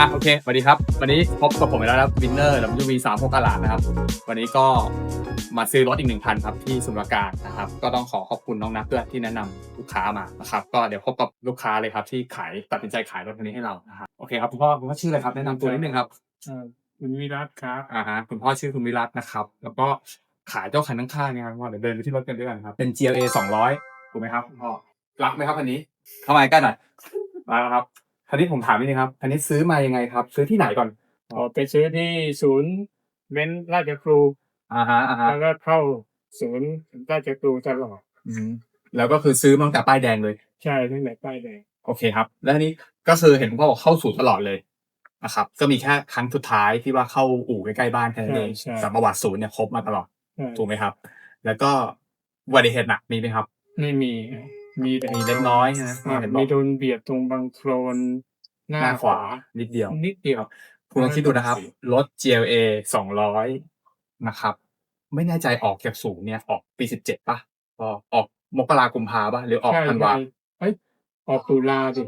อะโอเคสวัสดีครับ วันนี้พบกับผมอีกแล้วนะครับวินเนอร์ WV 3 6กะหลาดนะครับ วันนี้ก็มาซื้อรถอีกหนึ่งคันครับที่สมุทรปราการนะครับ ก็ต้องขอขอบคุณน้องนัทด้วยที่แนะนำลูกค้ามานะครับ ก็เดี๋ยวพบกับลูกค้าเลยครับที่ขายตัดสินใจขายรถคันนี้ให้เรานะครับโอเคครับคุณพ่อคุณพ่อชื่ออะไรครับแนะนำตัวนิดนึงครับเอ่อคุณวิรัตครับอ่าฮะคุณพ่อชื่อคุณวิรัตนะครับ แล้วก็ขายเจ้าคันข้างๆเนี่ยครับว่าเดี๋ยวเดินไปที่รถกันด้วยกันครับเป็น GLA 200ถูกไหมครับคุณพ่อรักไหมครับคันนี้เข้ามาใกล้หน่อยมาแล้ว ครับคันนี้ผมถามนิดนึงครับคันนี้ซื้อมายังไงครับ ซื้อที่ไหนก่อนออกไปซื้อที่ศูนย์เว้นราชครูอ่าฮะอ่าฮะแล้วก็เข้าศูนย์ราชครูตลอดอืมแล้วก็คือซื้อมาตั้งแต่ป้ายแดงเลย ใช่ตั้งแต่ป้ายแดงโอเคครับ แล้วทีนี้ก็คือเห็นคุณพ่อบอกเข้าสู่ตลอดเลยนะครับ ก็มีแค่ครั้งสุดท้ายที่ว่าเข้าอู่ใกล้ๆบ้านแค่นั้นเองใช่ใช่แต่ประวัติศูนย์เนี่ยครบมาตลอดใช่ถูกไหมครับ แล้วก็อุบัติเหตุหนักมีไหมครับ ไม่มี มีแต่มีเล็กน้อยใช่ไหมอ่าเห็นบอกมีโดนเบียดตรงบางโคลนหน้าหน้าขวา นิดเดียว นิดเดียว คุณลองคิดดูนะครับ รถ GLA 200นะครับ ไม่แน่ใจออกจากศูนย์เนี่ย ออกปี17ป่ะออกออกมกรากุมภาป่ะ หรือออกใช่ธันวาใช่เอ้ยออกตุลาสิ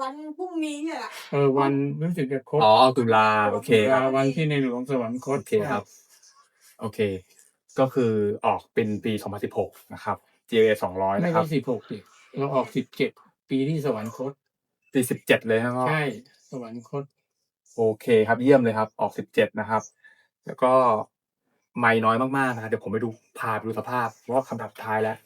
วันพรุ่งนี้เนี่ยแหละเออวันรู้สึกจะครบอ๋อออกตุลาโอเคตุคลารับวันที่ในหลวงสวรรคตโอเคครับ โอเค ก็คือออกเป็นปี 2016 นะครับ GLA 200ไม่นะครัใช่บสิบหกสิเราออกสิบเจ็ดปีที่สวรรคตปี17เลยครับพ่อ ใช่สวรรคตโอเคครับเยี่ยมเลยครับออก17นะครับ แล้วก็ไม่น้อยมากๆนะครับเดี๋ยวผมไปดูพาไปดูสภาพเพราะว่าคำถามสุดท้ายแล้ว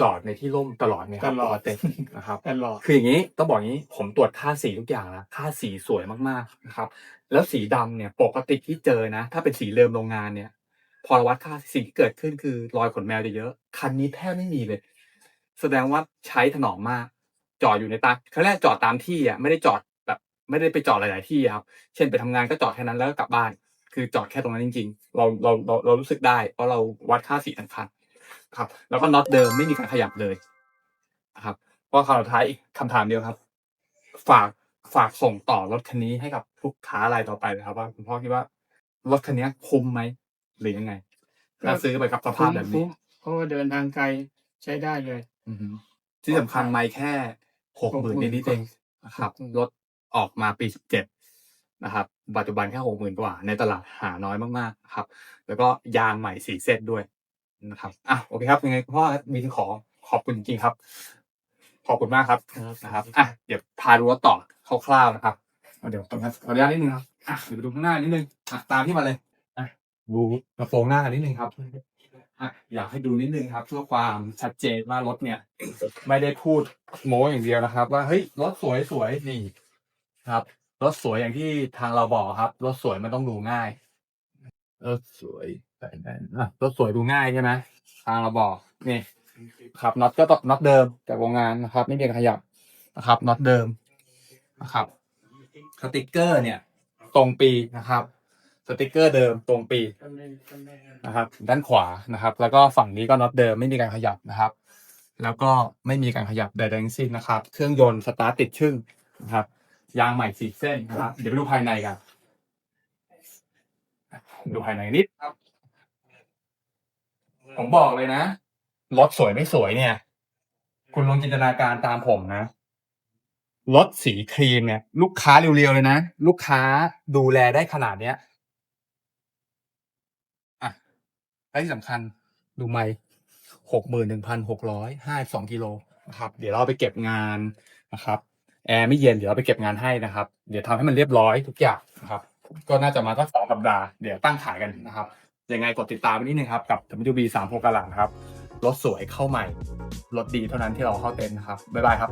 จอดในที่ร่มตลอดไหมครับตลอดปกตินะครับ ตลอดคืออย่างนี้ต้องบอกอย่างนี้ผมตรวจค่าสีทุกอย่างแล้วค่าสีสวยมากๆนะครับ แล้วสีดำเนี่ย ปกติที่เจอนะ ถ้าเป็นสีเดิมโรงงานเนี่ย พอเราวัดค่าสิ่งที่เกิดขึ้นคือรอยขนแมวจะเยอะ คันนี้แทบไม่มีเลย แสดงว่าใช้ถนอมมาก จอดอยู่ในตาเขาแรกจอดตามที่อะไม่ได้จอดแบบไม่ได้ไปจอดหลาย ๆ ที่ครับ เช่นไปทำงานก็จอดแค่นั้นแล้วก็กลับบ้าน คือจอดแค่ตรงนั้นจริง ๆ เราเราเราเรารู้สึกได้เพราะเราวัดค่าสีทั้งคันครับ แล้วก็น็อตเดิมไม่มีการขยับเลยนะครับเพราะคำสุดท้ายอีกคำถามเดียวครับ ฝากฝากส่งต่อรถคันนี้ให้กับลูกค้ารายต่อไปนะครับ ว่าคุณพ่อคิดว่ารถคันนี้คุ้มไหม หรือยังไง ถ้าซื้อไปกับสภาพแบบนี้คุ้มเพราะว่าเดินทางไกลใช้ได้เลย อือฮึที่สำคัญไม่แค่หกหมื่นนิดๆเองนะครับรถออกมาปีสิบเจ็ดนะครับ ปัจจุบันแค่หกหมื่นกว่า ในตลาดหาน้อยมากๆนะครับ แล้วก็ยางใหม่สีเส้นด้วยนะครับอะโอเคครับยังไงพ่อมีขอขอบคุณจริงๆครับ ขอบคุณมากครับครับนะครับอะเดี๋ยวพาดูรถต่อคร่าวๆนะครับเอาเดี๋ยวขออนุญาตนิดนึงครับอะเดี๋ยวไปดูข้างหน้านิดนึงอะตามที่มาเลย อะดูกระโปรงหน้ากันนิดนึงครับอะอยากให้ดูนิดนึงครับ เพื่อความชัดเจนว่ารถเนี่ย ไม่ได้พูดโม้อย่างเดียวนะครับ ว่าเฮ้ยรถสวยสวยนี่ ครับรถสวยอย่างที่ทางเราบอกครับรถสวยมันต้องดูง่ายรถสวยแต่อะรถสวยดูง่ายใช่ไหมทางเราบอกนี่ครับน็อตก็ต้องน็อตเดิมจากโรงงานนะครับ ไม่มีการขยับนะครับน็อตเดิมนะครับสติกเกอร์เนี่ย ตรงปีนะครับ สติกเกอร์เดิมตรงปีนะครับ ด้านขวานะครับ แล้วก็ฝั่งนี้ก็น็อตเดิมไม่มีการขยับนะครับ แล้วก็ไม่มีการขยับใดๆทั้งสิ้นนะครับ เครื่องยนต์สตาร์ทติดชึ่งนะครับยางใหม่สีเส้นนะครับ เดี๋ยวไปดูภายในกันดูภายในนิดครับ ผมบอกเลยนะรถสวยไม่สวยเนี่ย คุณลองจินตนาการตามผมนะรถสีครีมเนี่ย ลูกค้าเรียวๆเลยนะ ลูกค้าดูแลได้ขนาดเนี้ย อะ และที่สำคัญดูไม่หกหมื่นหนึ่งพันหกร้อยห้าสองกิโลนะครับ เดี๋ยวเราไปเก็บงานนะครับ แอร์ไม่เย็นเดี๋ยวเราไปเก็บงานให้นะครับ เดี๋ยวทำให้มันเรียบร้อยทุกอย่างนะครับ ก็น่าจะมาสักสองสัปดาห์เดี๋ยวตั้งขายกันนะครับ ยังไงกดติดตามไว้นิดนึงครับ กับ WB 3 6กะหลังครับ รถสวยเข้าใหม่ รถดีเท่านั้นที่เราเข้าเต็นท์นะครับ บ๊ายบายครับ